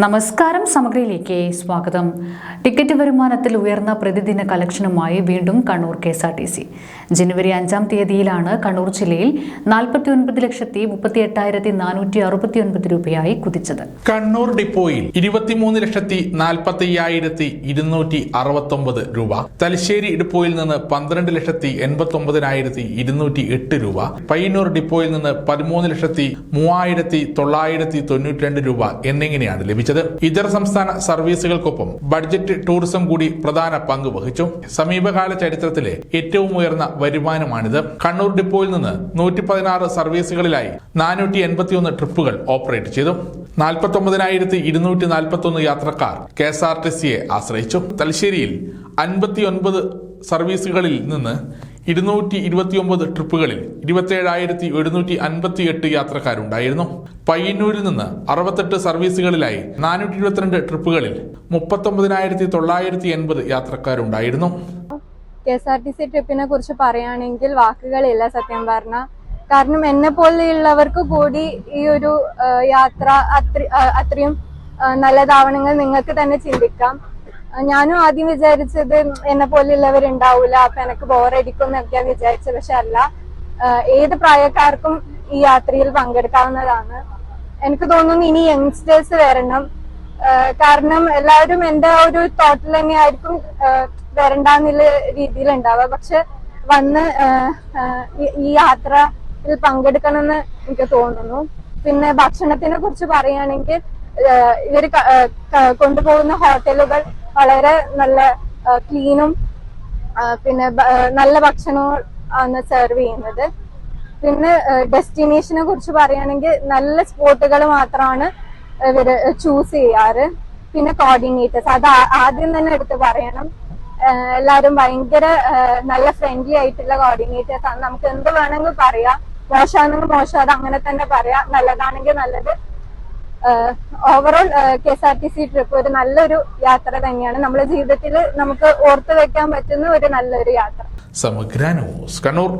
നമസ്കാരം സമഗ്രയിലേക്ക് സ്വാഗതം. ടിക്കറ്റ് വരുമാനത്തിൽ ഉയർന്ന പ്രതിദിന കളക്ഷനുമായി വീണ്ടും Kannur K S R T C. ജനുവരി അഞ്ചാം തീയതിയിലാണ് കണ്ണൂർ ജില്ലയിൽ നാൽപ്പത്തി ഒൻപത് ലക്ഷത്തി മുപ്പത്തി എട്ടായിരത്തി നാനൂറ്റി അറുപത്തി ഒൻപത് രൂപയായി കുതിച്ചത്. കണ്ണൂർ ഡിപ്പോയിൽ ഇരുപത്തിമൂന്ന് ലക്ഷത്തി നാൽപ്പത്തി അയ്യായിരത്തി ഇരുന്നൂറ്റി അറുപത്തി ഒമ്പത് രൂപ തലശ്ശേരി ഡിപ്പോയിൽ നിന്ന് പന്ത്രണ്ട് ലക്ഷത്തി എൺപത്തി ഒമ്പതിനായിരത്തി ഇരുന്നൂറ്റി എട്ട് രൂപ പയ്യന്നൂർ ഡിപ്പോയിൽ നിന്ന് പതിമൂന്ന് ലക്ഷത്തി മൂവായിരത്തി തൊള്ളായിരത്തി തൊണ്ണൂറ്റി രണ്ട് രൂപ എന്നിങ്ങനെയാണ് ലഭിച്ചത്. ഇതര സംസ്ഥാന സർവീസുകൾക്കൊപ്പം ബഡ്ജറ്റ് ടൂറിസം കൂടി പ്രധാന പങ്ക് വഹിച്ചു. സമീപകാല ചരിത്രത്തിലെ ഏറ്റവും ഉയർന്ന വരുമാനമാണിത്. കണ്ണൂർ ഡിപ്പോയിൽ നിന്ന് നൂറ്റി പതിനാറ് സർവീസുകളിലായി നാനൂറ്റി എൺപത്തിയൊന്ന് ട്രിപ്പുകൾ ഓപ്പറേറ്റ് ചെയ്തു. നാൽപ്പത്തി ഒമ്പതിനായിരത്തി ഇരുന്നൂറ്റി നാൽപ്പത്തി ഒന്ന് യാത്രക്കാർ കെ എസ് ആർ ടി സിയെ ആശ്രയിച്ചു. തലശ്ശേരിയിൽ അൻപത്തിയൊൻപത് സർവീസുകളിൽ നിന്ന് ഇരുന്നൂറ്റി ഇരുപത്തിയൊമ്പത് ട്രിപ്പുകളിൽ ഇരുപത്തിയേഴായിരത്തി എഴുന്നൂറ്റി അൻപത്തി എട്ട് യാത്രക്കാരുണ്ടായിരുന്നു. പയ്യന്നൂരിൽ നിന്ന് അറുപത്തെട്ട് സർവീസുകളിലായി നാനൂറ്റി ഇരുപത്തിരണ്ട് ട്രിപ്പുകളിൽ മുപ്പത്തൊമ്പതിനായിരത്തി തൊള്ളായിരത്തി എൺപത് യാത്രക്കാരുണ്ടായിരുന്നു. K S R T C ട്രിപ്പിനെ കുറിച്ച് പറയുകയാണെങ്കിൽ വാക്കുകളില്ല സത്യം പറഞ്ഞ. കാരണം എന്നെ പോലെയുള്ളവർക്ക് കൂടി ഈ ഒരു യാത്ര അത്രയും നല്ലതാവണമെങ്കിൽ നിങ്ങൾക്ക് തന്നെ ചിന്തിക്കാം. ഞാനും ആദ്യം വിചാരിച്ചത് എന്നെ പോലെയുള്ളവർ ഉണ്ടാവൂല അപ്പൊ എനിക്ക് ബോറടിക്കും എന്നൊക്കെയാണ് വിചാരിച്ചത്. പക്ഷെ അല്ല ഏത് പ്രായക്കാർക്കും ഈ യാത്രയിൽ പങ്കെടുക്കാവുന്നതാണ്. എനിക്ക് തോന്നുന്നു ഇനി യങ്സ്റ്റേഴ്സ് വരണം. കാരണം എല്ലാവരും എന്റെ ഒരു തോട്ടിൽ തന്നെയായിരിക്കും ആയിരിക്കും വരണ്ടെന്നുള്ള രീതിയിൽ ഉണ്ടാവുക പക്ഷെ വന്ന് ഈ- യാത്രയിൽ പങ്കെടുക്കണമെന്ന് എനിക്ക് തോന്നുന്നു. പിന്നെ ഭക്ഷണത്തിനെ കുറിച്ച് പറയുകയാണെങ്കിൽ ഇവർ കൊണ്ടുപോകുന്ന ഹോട്ടലുകൾ വളരെ നല്ല ക്ലീനും പിന്നെ നല്ല ഭക്ഷണവും ആണ് സെർവ് ചെയ്യുന്നത്. പിന്നെ ഡെസ്റ്റിനേഷനെ കുറിച്ച് പറയുകയാണെങ്കിൽ നല്ല സ്പോട്ടുകൾ മാത്രമാണ് ഇവർ ചൂസ് ചെയ്യാറ്. പിന്നെ കോർഡിനേറ്റേഴ്സ് അത് ആദ്യം തന്നെ എടുത്ത് പറയണം. എല്ലാരും ഭയങ്കര നല്ല ഫ്രണ്ട്ലി ആയിട്ടുള്ള കോർഡിനേറ്റേഴ്സ് ആണ്. നമുക്ക് എന്ത് വേണമെങ്കിൽ പറയാം. മോശമാണെങ്കിൽ മോശം അത് അങ്ങനെ തന്നെ പറയാം. നല്ലതാണെങ്കിൽ നല്ലത്. Overall K S R T C trip ഒരു നല്ലൊരു യാത്ര തന്നെയാണ്. നമ്മുടെ ജീവിതത്തിൽ നമുക്ക് ഓർത്തു വെക്കാൻ പറ്റുന്ന ഒരു നല്ലൊരു യാത്ര. സമഗ്ര ന്യൂസ്. കണ്ണൂർ.